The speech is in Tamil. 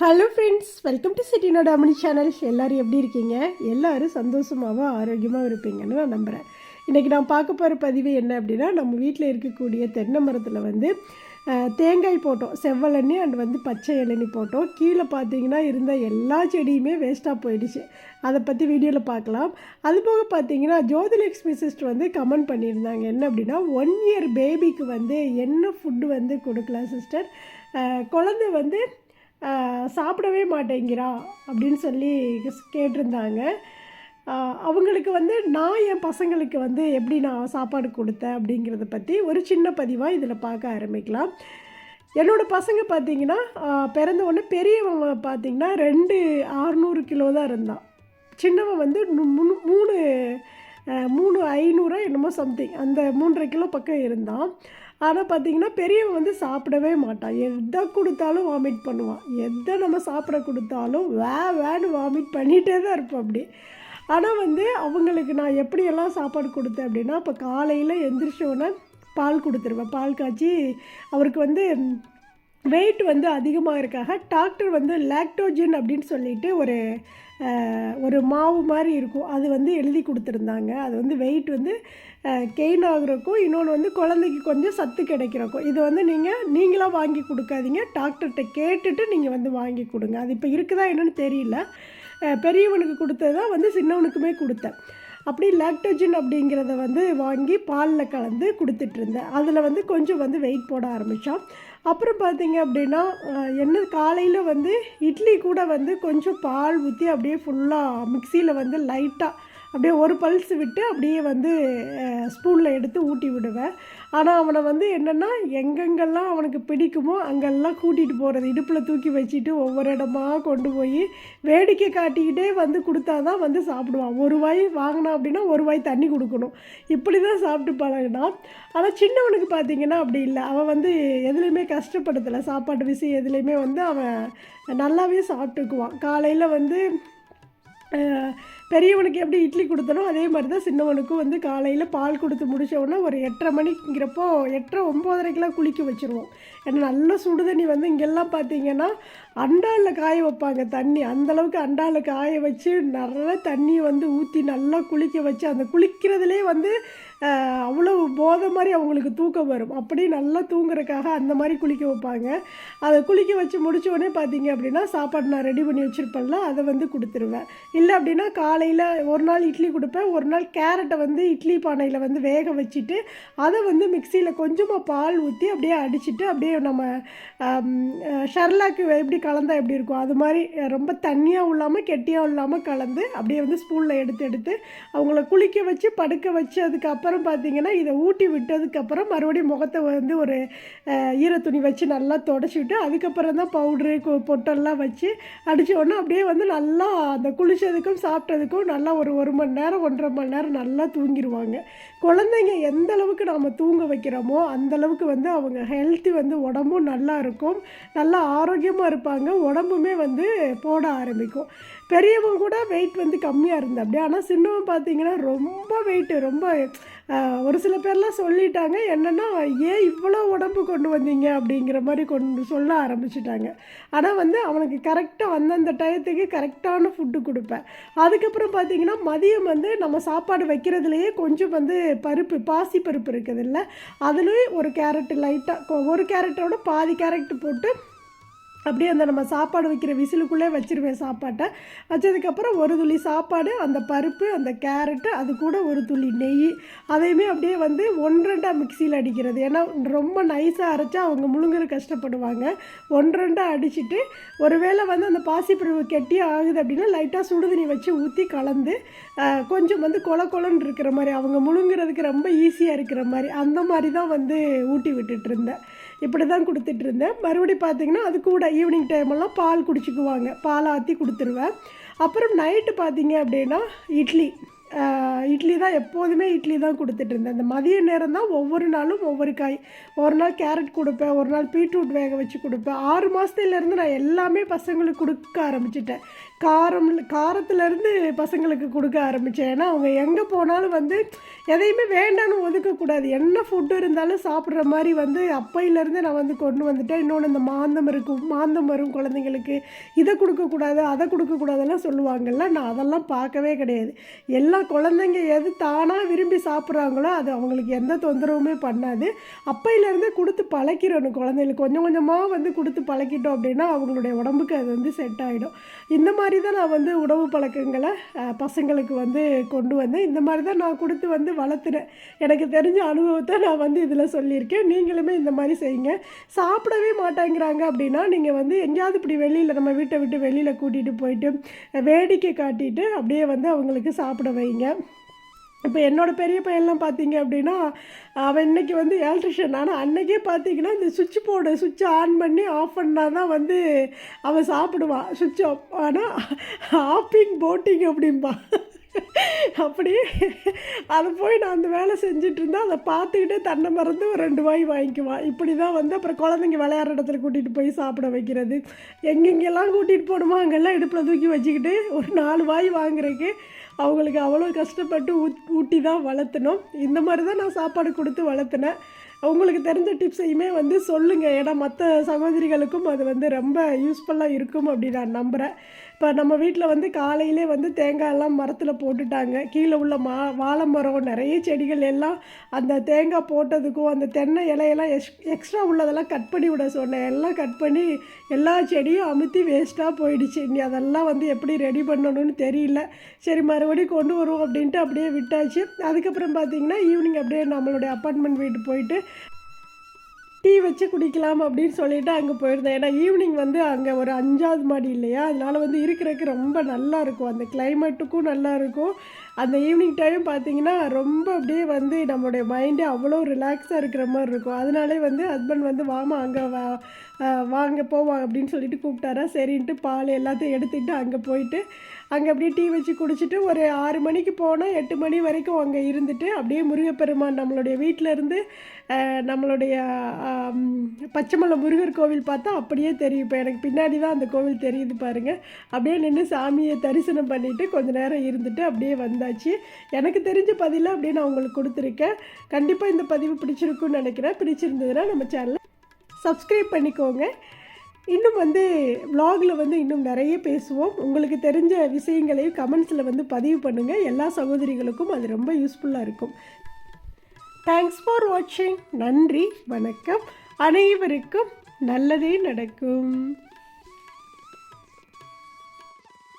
ஹலோ ஃப்ரெண்ட்ஸ் வெல்கம் டு சிட்டினோட அமினி சேனல் எல்லோரும் எப்படி இருக்கீங்க? எல்லோரும் சந்தோஷமாகவும் ஆரோக்கியமாக இருப்பீங்கன்னு நான் நம்புகிறேன் இன்றைக்கி நான் பார்க்க போகிற பதிவு என்ன அப்படின்னா நம்ம வீட்டில் இருக்கக்கூடிய தென்னை மரத்தில் வந்து தேங்காய் போட்டோம். செவ்வழனி அண்ட் வந்து பச்சை இளநி போட்டோம். கீழே பார்த்தீங்கன்னா இருந்த எல்லா செடியுமே வேஸ்ட்டாக போயிடுச்சு. அதை பற்றி வீடியோவில் பார்க்கலாம். அது போக பார்த்தீங்கன்னா ஜோதிலக்ஷ்மி சிஸ்டர் வந்து கமெண்ட் பண்ணியிருந்தாங்க. என்ன அப்படின்னா ஒன் இயர் பேபிக்கு வந்து என்ன ஃபுட்டு வந்து கொடுக்கலாம் சிஸ்டர் குழந்தை வந்து சாப்பிடவே மாட்டேங்கிறா அப்படின்னு சொல்லி கேட்டிருந்தாங்க. அவங்களுக்கு வந்து நான் என் பசங்களுக்கு வந்து எப்படி நான் சாப்பாடு கொடுத்தேன் அப்படிங்கிறத பற்றி ஒரு சின்ன பதிவாக இதில் பார்க்க ஆரம்பிக்கலாம். என்னோடய பசங்க பார்த்தீங்கன்னா பிறந்த உடனே பெரியவன் பார்த்திங்கன்னா ரெண்டு ஆறுநூறு கிலோ தான் இருந்தான். சின்னவன் வந்து மூணு மூணு மூணு ஐநூறா என்னமோ சம்திங் அந்த மூன்றரை கிலோ பக்கம் இருந்தான். ஆனால் பார்த்தீங்கன்னா பெரியவன் வந்து சாப்பிடவே மாட்டான். எதை கொடுத்தாலும் வாமிட் பண்ணுவான். எதை நம்ம சாப்பிட கொடுத்தாலும் வே வேன்னு வாமிட் பண்ணிகிட்டே தான் இருப்போம் அப்படி. ஆனால் வந்து அவங்களுக்கு நான் எப்படியெல்லாம் சாப்பாடு கொடுத்தேன் அப்படின்னா இப்போ காலையில் எந்திரிச்ச பால் கொடுத்துருவேன். பால் காய்ச்சி அவருக்கு வந்து வெயிட் வந்து அதிகமாக இருக்காக. டாக்டர் வந்து லாக்டோஜன் அப்படின்னு சொல்லிட்டு ஒரு ஒரு மாவு மாதிரி இருக்கும். அது வந்து எழுதி கொடுத்துருந்தாங்க. அது வந்து வெயிட் வந்து கெயின் ஆகுறக்கும் இன்னொன்று வந்து குழந்தைக்கு கொஞ்சம் சத்து கிடைக்கிறக்கும். இது வந்து நீங்கள் நீங்களாக வாங்கி கொடுக்காதீங்க. டாக்டர்கிட்ட கேட்டுட்டு நீங்கள் வந்து வாங்கி கொடுங்க. அது இப்போ இருக்குதா என்னென்னு தெரியல. பெரியவனுக்கு கொடுத்தது தான் வந்து சின்னவனுக்குமே கொடுத்தேன். அப்படி லாக்டோஜன் அப்படிங்கிறத வந்து வாங்கி பாலில் கலந்து கொடுத்துட்ருந்தேன் அதில் வந்து கொஞ்சம் வந்து வெயிட் போட ஆரம்பித்தான் அப்புறம் பார்த்தீங்க அப்படின்னா என்ன காலையில் வந்து இட்லி கூட வந்து கொஞ்சம் பால் ஊற்றி அப்படியே ஃபுல்லாக மிக்சியில் வந்து லைட்டாக அப்படியே ஒரு பல்ஸ் விட்டு அப்படியே வந்து ஸ்பூனில் எடுத்து ஊட்டி விடுவேன். ஆனால் அவனை வந்து என்னென்னா எங்கெங்கெல்லாம் அவனுக்கு பிடிக்குமோ அங்கெல்லாம் கூட்டிகிட்டு போகிறது இடுப்பில் தூக்கி வச்சுட்டு ஒவ்வொரு இடமா கொண்டு போய் வேடிக்கை காட்டிக்கிட்டே வந்து கொடுத்தா தான் வந்து சாப்பிடுவான். ஒரு வாய் வாங்கினான் அப்படின்னா ஒரு வாய் தண்ணி கொடுக்கணும். இப்படி தான் சாப்பிட்டு பழகினான். ஆனால் சின்னவனுக்கு பார்த்தீங்கன்னா அப்படி இல்லை. அவன் வந்து எதுலேயுமே கஷ்டப்படுத்தலை. சாப்பாட்டு விஷயம் எதுலேயுமே வந்து அவன் நல்லாவே சாப்பிட்டுக்குவான். காலையில் வந்து பெரியவனுக்கு எப்படி இட்லி கொடுத்தனோ அதே மாதிரி தான் சின்னவனுக்கும் வந்து காலையில் பால் கொடுத்து முடிச்ச ஒரு எட்டரை மணிங்கிறப்போ எட்டரை ஒம்போதரைக்கெலாம் குளிக்க வச்சுருவோம். ஏன்னா நல்ல சுடுதண்ணி வந்து இங்கெல்லாம் பார்த்தீங்கன்னா அண்டாவில் காய வைப்பாங்க தண்ணி. அந்தளவுக்கு அண்டாவில் காய வச்சு நிறைய தண்ணியை வந்து ஊற்றி நல்லா குளிக்க வச்சு அந்த குளிக்கிறதுலே வந்து அவ்வளோ போதை மாதிரி அவங்களுக்கு தூக்கம் வரும். அப்படி நல்லா தூங்குறதுக்காக அந்த மாதிரி குளிக்க வைப்பாங்க. அதை குளிக்க வச்சு முடிச்ச உடனே பார்த்தீங்க அப்படின்னா சாப்பாடு நான் ரெடி பண்ணி வச்சுருப்பேன்ல அதை வந்து கொடுத்துருவேன். இல்லை அப்படின்னா காலையில் ஒரு நாள் இட்லி கொடுப்பேன். ஒரு நாள் கேரட்டை வந்து இட்லி பானையில் வந்து வேக வச்சுட்டு அதை வந்து மிக்சியில் கொஞ்சமாக பால் ஊற்றி அப்படியே அடிச்சுட்டு அப்படியே நம்ம ஷர்லாக்கு எப்படி கலந்தால் எப்படி இருக்கும்? அது மாதிரி ரொம்ப தண்ணியாக இல்லாமல் கெட்டியாக இல்லாமல் கலந்து அப்படியே வந்து ஸ்பூனில் எடுத்து எடுத்து அவங்கள குளிக்க வச்சு படுக்க வச்சு அதுக்கப்புறம் பார்த்தீங்கன்னா இதை ஊட்டி விட்டதுக்கப்புறம் மறுபடியும் முகத்தை வந்து ஒரு ஈர ஈரத்துணி வச்சு நல்லா தொடச்சி விட்டு அதுக்கப்புறம் தான் பவுட்ரு பொட்டெல்லாம் வச்சு அடித்த உடனே அப்படியே வந்து நல்லா அந்த குளிச்சதுக்கும் சாப்பிட்டதுக்கும் நல்லா ஒரு ஒரு மணி நேரம் ஒன்றரை மணி நேரம் நல்லா தூங்கிடுவாங்க குழந்தைங்க எந்த அளவுக்கு நாம் தூங்க வைக்கிறோமோ அந்தளவுக்கு வந்து அவங்க ஹெல்த்தி வந்து உடம்பும் நல்லா இருக்கும். நல்லா ஆரோக்கியமாக இருப்பாங்க. உடம்புமே வந்து போட ஆரம்பிக்கும். பெரியவன் கூட வெயிட் வந்து கம்மியாக இருந்தா அப்படியே. ஆனால் சின்னவன் பார்த்தீங்கன்னா ரொம்ப வெயிட்டு ரொம்ப ஒரு சில பேர்லாம் சொல்லிட்டாங்க என்னென்னா ஏன் இவ்வளோ உடம்பு கொண்டு வந்தீங்க? அப்படிங்கிற மாதிரி கொண்டு சொல்ல ஆரம்பிச்சிட்டாங்க. ஆனால் வந்து அவனுக்கு கரெக்டாக அந்தந்த டயத்துக்கு கரெக்டான ஃபுட்டு கொடுப்பேன். அதுக்கப்புறம் பார்த்தீங்கன்னா மதியம் வந்து நம்ம சாப்பாடு வைக்கிறதுலையே கொஞ்சம் வந்து பருப்பு பாசி பருப்பு இருக்குதுல்ல அதுலேயும் ஒரு கேரட் லைட்டாக ஒரு கேரட்டோட பாதி கேரட் போட்டு அப்படியே அந்த நம்ம சாப்பாடு வைக்கிற விசிலுக்குள்ளே வச்சிருவேன் சாப்பாட்டை. வச்சதுக்கப்புறம் ஒரு துளி சாப்பாடு அந்த பருப்பு அந்த கேரட்டு அது கூட ஒரு துளி நெய். அதையுமே அப்படியே வந்து ஒன்றெண்டாக மிக்சியில் அடிக்கிறது. ஏன்னா ரொம்ப நைஸாக அரைச்சா அவங்க முழுங்குற கஷ்டப்படுவாங்க. ஒன்றெண்டாக அடிச்சுட்டு ஒருவேளை வந்து அந்த பாசிப்பருவு கெட்டி ஆகுது அப்படின்னா லைட்டாக சுடுதண்ணி வச்சு ஊற்றி கலந்து கொஞ்சம் வந்து கொல கொலன்னு இருக்கிற மாதிரி அவங்க முழுங்குறதுக்கு ரொம்ப ஈஸியாக இருக்கிற மாதிரி அந்த மாதிரி தான் வந்து ஊட்டி விட்டுட்டு இருந்தேன். இப்படி தான் கொடுத்துட்டு இருந்தேன் மறுபடியும் பார்த்தீங்கன்னா அது கூட ஈவினிங் டைமெல்லாம் பால் குடிச்சிக்குவாங்க. பால் ஆற்றி கொடுத்துருவேன். அப்புறம் நைட்டு பார்த்தீங்க அப்படின்னா இட்லி. இட்லி தான் எப்போதுமே இட்லி தான் கொடுத்துட்டு இருந்தேன் இந்த மதிய நேரம் தான் ஒவ்வொரு நாளும் ஒவ்வொரு காய். ஒரு நாள் கேரட் கொடுப்பேன் ஒரு நாள் பீட்ரூட் வேக வச்சு கொடுப்பேன். ஆறு மாதத்துலேருந்து நான் எல்லாமே பசங்களுக்கு கொடுக்க ஆரம்பிச்சிட்டேன். காரம் காரத்துலேருந்து பசங்களுக்கு கொடுக்க ஆரம்பித்தேன் ஏன்னா அவங்க எங்கே போனாலும் வந்து எதையுமே வேண்டான்னு ஒதுக்கக்கூடாது. என்ன ஃபுட்டு இருந்தாலும் சாப்பிட்ற மாதிரி வந்து அப்பையிலேருந்து நான் வந்து கொண்டு வந்துட்டேன். இன்னொன்று இந்த மாந்தம் இருக்கும் மாந்தம் வரும் குழந்தைங்களுக்கு. இதை கொடுக்கக்கூடாது அதை கொடுக்கக்கூடாதெல்லாம் சொல்லுவாங்கல்ல. நான் அதெல்லாம் பார்க்கவே கிடையாது. எல்லா குழந்தைங்க எது தானாக விரும்பி சாப்பிட்றாங்களோ அது அவங்களுக்கு எந்த தொந்தரவுமே பண்ணாது. அப்பையிலேருந்தே கொடுத்து பழக்கிறணும் குழந்தைங்களுக்கு கொஞ்சம் கொஞ்சமாக வந்து கொடுத்து பழக்கிட்டோம் அப்படின்னா அவங்களுடைய உடம்புக்கு அது வந்து செட் ஆகிடும் இந்த மாதிரி தான் நான் வந்து உணவு பழக்கங்களை பசங்களுக்கு வந்து கொண்டு வந்தேன். இந்த மாதிரி தான் நான் கொடுத்து வந்து வளர்த்துறேன் எனக்கு தெரிஞ்ச அனுபவத்தை நான் வந்து இதில் சொல்லியிருக்கேன். நீங்களுமே இந்த மாதிரி செய்யுங்க. சாப்பிடவே மாட்டேங்கிறாங்க அப்படின்னா நீங்கள் வந்து எங்கேயாவது இப்படி வெளியில் நம்ம வீட்டை விட்டு வெளியில் கூட்டிகிட்டு போயிட்டு வேடிக்கை காட்டிட்டு அப்படியே வந்து அவங்களுக்கு சாப்பிட வைங்க. இப்போ என்னோடய பெரிய பையன்லாம் பார்த்தீங்க அப்படின்னா அவன் இன்றைக்கி வந்து எலக்ட்ரிஷியன் ஆனால் அன்றைக்கே பார்த்தீங்கன்னா இந்த சுவிட்ச் போர்டு சுவிட்சை ஆன் பண்ணி ஆஃப் பண்ணால் தான் வந்து அவன் சாப்பிடுவான் சுவிட்ச் ஆஃப் ஆனால் ஆப்பிங் போட்டிங் அப்படிம்பா. அப்படி அதை போய் நான் அந்த வேலை செஞ்சுட்டு இருந்தேன் அதை பார்த்துக்கிட்டே தன்னை மறந்து ஒரு ரெண்டு வாய் வாங்கிக்குவான் இப்படி தான் வந்து அப்புறம் குழந்தைங்க விளையாடுற இடத்துல கூட்டிகிட்டு போய் சாப்பிட வைக்கிறது. எங்கெங்கெல்லாம் கூட்டிகிட்டு போகணுமோ அங்கெல்லாம் இடுப்பில் தூக்கி வச்சுக்கிட்டு ஒரு நாலு வாய் வாங்குறதுக்கு அவங்களுக்கு அவ்வளோ கஷ்டப்பட்டு ஊட் ஊட்டி தான் வளர்த்தணும். இந்த மாதிரி தான் நான் சாப்பாடு கொடுத்து வளர்த்துனேன். உங்களுக்கு தெரிஞ்ச டிப்ஸையுமே வந்து சொல்லுங்கள் ஏன்னா மற்ற சகோதரிகளுக்கும் அது வந்து ரொம்ப யூஸ்ஃபுல்லாக இருக்கும் அப்படின்னு நான் நம்புகிறேன் இப்போ நம்ம வீட்டில் வந்து காலையிலே வந்து தேங்காயெல்லாம் மரத்தில் போட்டுட்டாங்க. கீழே உள்ள மா வாழை மரம் நிறைய செடிகள் எல்லாம் அந்த தேங்காய் போட்டதுக்கும் அந்த தென்னை இலையெல்லாம் எக்ஸ் எக்ஸ்ட்ரா உள்ளதெல்லாம் கட் பண்ணி விட சொன்னேன். எல்லாம் கட் பண்ணி எல்லா செடியும் அமுத்தி வேஸ்ட்டாக போயிடுச்சு. இனி அதெல்லாம் வந்து எப்படி ரெடி பண்ணணும்னு தெரியல. சரி மறுபடியும் கொண்டு வருவோம் அப்படின்ட்டு அப்படியே விட்டாச்சு. அதுக்கப்புறம் பார்த்தீங்கன்னா ஈவினிங் அப்படியே நம்மளுடைய அப்பார்ட்மெண்ட் வீட்டு போயிட்டு டீ வச்சு குடிக்கலாம் அப்படின்னு சொல்லிட்டு அங்கே போயிருந்தேன். ஏன்னா ஈவினிங் வந்து அங்கே ஒரு அஞ்சாவது மாடி இல்லையா? அதனால வந்து இருக்கிறதுக்கு ரொம்ப நல்லா இருக்கும். அந்த கிளைமேட்டுக்கும் நல்லா இருக்கும். அந்த ஈவினிங் டைம் பார்த்தீங்கன்னா ரொம்ப அப்படியே வந்து நம்மளுடைய மைண்டே அவ்வளோ ரிலாக்ஸாக இருக்கிற மாதிரி இருக்கும். அதனாலே வந்து ஹஸ்பண்ட் வந்து வாமா அங்கே வா வாங்க போவாங்க அப்படின்னு சொல்லிட்டு கூப்பிட்டாரா? சரின்ட்டு பால் எல்லாத்தையும் எடுத்துகிட்டு அங்கே போயிட்டு அங்கே அப்படியே டீ வச்சு குடிச்சிட்டு ஒரு ஆறு மணிக்கு போனால் எட்டு மணி வரைக்கும் அங்கே இருந்துட்டு அப்படியே முருகப்பெருமான் நம்மளுடைய வீட்டில் இருந்து நம்மளுடைய பச்சைமலை முருகர் கோவில் பார்த்தா அப்படியே தெரியும். இப்போ எனக்கு பின்னாடி தான் அந்த கோவில் தெரியுது பாருங்கள் அப்படியே நின்று சாமியை தரிசனம் பண்ணிவிட்டு கொஞ்ச நேரம் இருந்துட்டு அப்படியே வந்தாச்சு. எனக்கு தெரிஞ்ச பதிலாக அப்படியே நான் உங்களுக்கு கொடுத்துருக்கேன். கண்டிப்பாக இந்த பதிவு பிடிச்சிருக்குன்னு நினைக்கிறேன். பிடிச்சிருந்ததுன்னா நம்ம சேனல் சப்ஸ்கிரைப் பண்ணிக்கோங்க. இன்னும் வந்து vlogல வந்து இன்னும் நிறைய பேசுவோம். உங்களுக்கு தெரிஞ்ச விஷயங்களையும் கமெண்ட்ஸில் வந்து பதிவு பண்ணுங்கள் எல்லா சகோதரிகளுக்கும் அது ரொம்ப யூஸ்ஃபுல்லாக இருக்கும். தேங்க்ஸ் ஃபார் வாட்சிங் நன்றி வணக்கம். அனைவருக்கும் நல்லதே நடக்கும்.